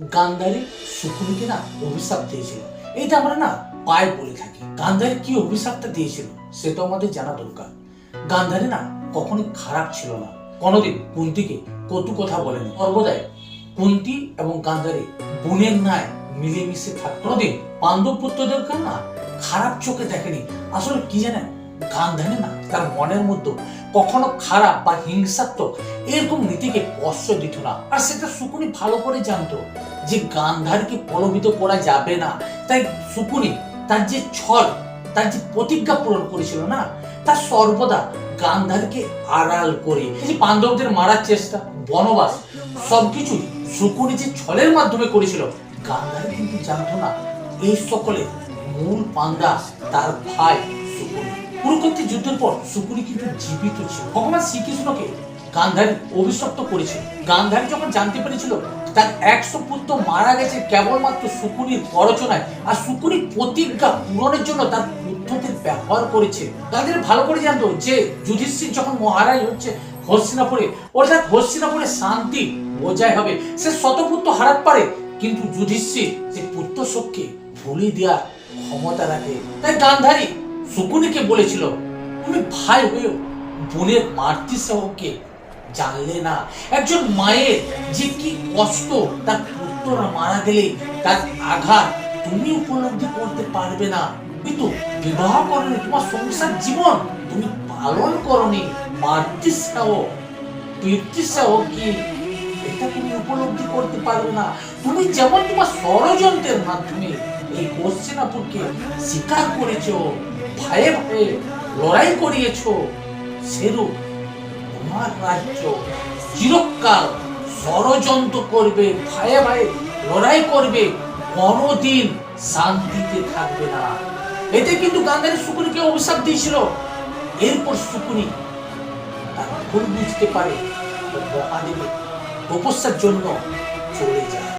গান্ধারী শুকুনিকে না অভিশাপ দিয়েছিল। এইটা আমরা না পায়ে বলে থাকি। গান্ধারী কি অভিশাপটা দিয়েছিল সেটা আমাদের জানা দরকার। গান্ধারী না কখনোই খারাপ ছিল না। কোনোদিন কুন্তিকে কটু কথা বলেনি। সর্বদাই কুন্তি এবং গান্ধারী বোনের ন্যায় মিলেমিশে থাকতো কোনোদিন পাণ্ডব পুত্রদেরকে না খারাপ চোখে দেখেনি। আসলে কি জানেন? গান্ধারী না? তার মনের মধ্যে কখনো খারাপ বা হিংসাত্মক এরকম নীতিকে কষ্ট দিত না। আর সেটা সুকুনি ভালো করে জানতো যে গান্ধারকে প্রলোভিত করা যাবে না। তাই সুকুনি তার যে ছল, তার যে প্রতিজ্ঞা পূরণ করেছিল না তার সর্বদা গান্ধারকে আড়াল করে। যে পাণ্ডবদের মারার চেষ্টা, বনবাস, সবকিছু সুকুনি যে ছলের মাধ্যমে করেছিল, গান্ধার কিন্তু জানতো না, এই সকলে মূল পান্ডা তার ভাই কুরুক্ষেত্রের যুদ্ধের পর সুকুনি কিন্তু জীবিত ছিল। ভগবান শ্রীকৃষ্ণকে গান্ধারী অভিশপ্ত করেছিল। গান্ধারী যখন জানতে পেরেছিল তার একশো পুত্র মারা গেছে কেবলমাত্র সুকুনির প্ররোচনায়, আর সুকুনির প্রতিজ্ঞা পূরণের জন্য তার পুত্রদের ব্যবহার করেছে। তাদের ভালো করে জানতো যে যুধিষ্ঠির যখন মহারাজ হচ্ছে হস্তিনাপুরে, অর্থাৎ হস্তিনাপুরে শান্তি বজায় হবে। সে শতপুত্র হারাতে পারে, কিন্তু যুধিষ্ঠির সে পুত্র শোককে ভুলি দেওয়ার ক্ষমতা রাখে। তাই গান্ধারী শকুনিকে বলেছিল, তুমি ভাই হয়েও বোনের মাতৃসহকে জানলে না। একজন মায়ের যে কি কষ্ট তার পুত্ররা মারা গেলে তার আঘাত তুমি উপলব্ধি করতে পারবে না। কিন্তু বিবাহ করনি, তোমার সংসার জীবন তুমি পালন করনি। মাতৃসহ পিতৃসহ কি এটা তুমি উপলব্ধি করতে পারবে না। তুমি যেমন তোমার ষড়যন্ত্রের মাধ্যমে এই হস্তিনাপুরকে স্বীকার করেছ ভয়ে ভয়ে লড়াই করিয়েছো। সেরূপ তোমার রাজ্য চিরকাল করবে, ভয়ে ভয়ে লড়াই করবে, কোনোদিন শান্তিতে থাকবে না। এতে কিন্তু গান্ধারী শুকুনিকে অভিশাপ দিয়েছিল। এরপর শুকুনি তার ভুল বুঝতে পারে মহাদেবের তপস্যার জন্য চলে যায়।